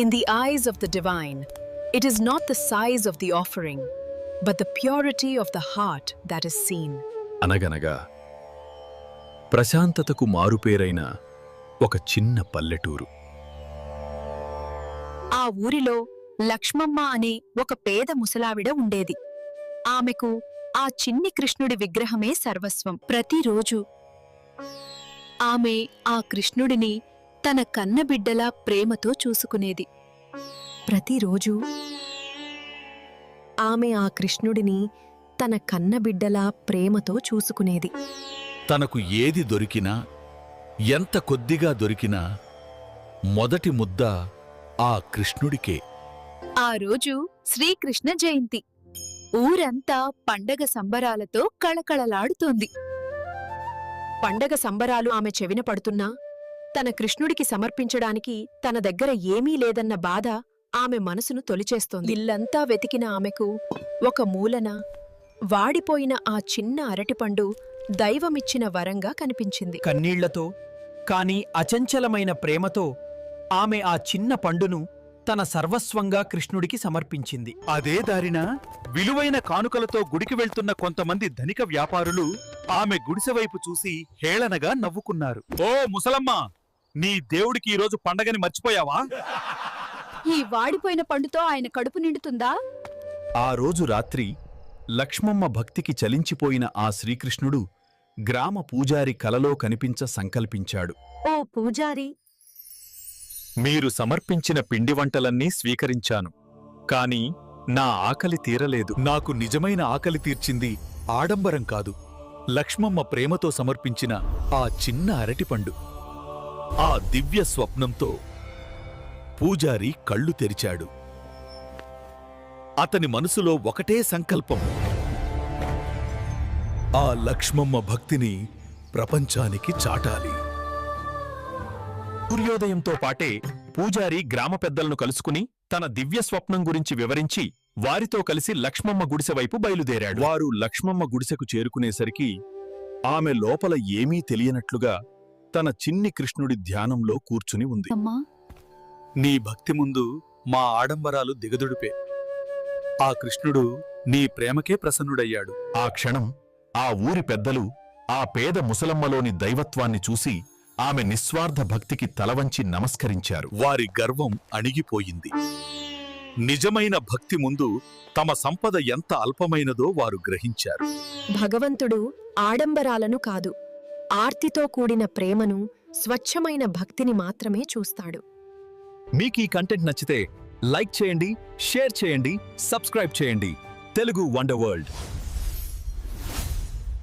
In the eyes of the divine, it is not the size of the offering, but the purity of the heart that is seen. అనగనగా ప్రశాంతతకు మారుపేరైన ఒక చిన్న పల్లెటూరు. ఆ ఊరిలో లక్ష్మమ్మ అనే ఒక పేద ముసలావిడ ఉండేది. ఆమెకు ఆ చిన్ని కృష్ణుడి విగ్రహమే సర్వస్వం ప్రతిరోజు. ఆమె ఆ కృష్ణుడిని తన కన్నబిడ్డలా ప్రేమతో చూసుకునేది. ప్రతిరోజు ఆమె ఆ కృష్ణుడిని తన కన్నబిడ్డలా ప్రేమతో చూసుకునేది. తనకు ఏది దొరికినా ఎంత కొద్దిగా దొరికినా మొదటి ముద్ద ఆ కృష్ణుడికే. ఆ రోజు శ్రీకృష్ణ జయంతి. ఊరంతా పండగ సంబరాలతో కళకళలాడుతోంది. పండగ సంబరాలు ఆమె చెవిన పడుతున్నా తన కృష్ణుడికి సమర్పించడానికి తన దగ్గర ఏమీ లేదన్న బాధ ఆమె మనసును తొలిచేస్తోంది. ఇల్లంతా వెతికిన ఆమెకు ఒక మూలన వాడిపోయిన ఆ చిన్న అరటిపండు దైవమిచ్చిన వరంగా కనిపించింది. కన్నీళ్ళతో కాని అచంచలమైన ప్రేమతో ఆమె ఆ చిన్న పండును తన సర్వస్వంగా కృష్ణుడికి సమర్పించింది. అదే దారిన విలువైన కానుకలతో గుడికి వెళ్తున్న కొంతమంది ధనిక వ్యాపారులు ఆమె గుడిసె వైపు చూసి హేళనగా నవ్వుకున్నారు. ఓ ముసలమ్మ! నీ దేవుడికి ఈరోజు పండగని మర్చిపోయావా? ఈ వాడిపోయిన పండుతో ఆయన కడుపు నిండుతుందా? ఆ రోజు రాత్రి లక్ష్మమ్మ భక్తికి చలించిపోయిన ఆ శ్రీకృష్ణుడు గ్రామ పూజారి కలలో కనిపించ సంకల్పించాడు. ఓ పూజారి! మీరు సమర్పించిన పిండి వంటలన్నీ స్వీకరించాను. కాని నా ఆకలి తీరలేదు. నాకు నిజమైన ఆకలి తీర్చింది ఆడంబరం కాదు. లక్ష్మమ్మ ప్రేమతో సమర్పించిన ఆ చిన్న అరటిపండు. ఆ దివ్య స్వప్నంతో పూజారి కళ్ళు తెరిచాడు. అతని మనసులో ఒకటే సంకల్పం. ఆ లక్ష్మమ్మ భక్తిని ప్రపంచానికి చాటాలి. సూర్యోదయంతో పాటే పూజారి గ్రామ పెద్దలను కలుసుకుని తన దివ్య స్వప్నం గురించి వివరించి వారితో కలిసి లక్ష్మమ్మ గుడిసె వైపు బయలుదేరాడు. వారు లక్ష్మమ్మ గుడిసెకు చేరుకునేసరికి ఆమె లోపల ఏమీ తెలియనట్లుగా తన చిన్ని కృష్ణుడి ధ్యానంలో కూర్చుని ఉంది. అమ్మా! నీ భక్తి ముందు మా ఆడంబరాలు దిగదుడిపే. ఆ కృష్ణుడు నీ ప్రేమకే ప్రసన్నుడయ్యాడు. ఆ క్షణం ఆ ఊరి పెద్దలు ఆ పేద ముసలమ్మలోని దైవత్వాన్ని చూసి ఆమె నిస్వార్థ భక్తికి తలవంచి నమస్కరించారు. వారి గర్వం అణిగిపోయింది. నిజమైన భక్తి ముందు తమ సంపద ఎంత అల్పమైనదో వారు గ్రహించారు. భగవంతుడు ఆడంబరాలను కాదు. ఆర్తితో కూడిన ప్రేమను స్వచ్ఛమైన భక్తిని మాత్రమే చూస్తాడు. మీకు ఈ కంటెంట్ నచ్చితే లైక్ చేయండి షేర్ చేయండి సబ్స్క్రైబ్ చేయండి. Telugu wonder world.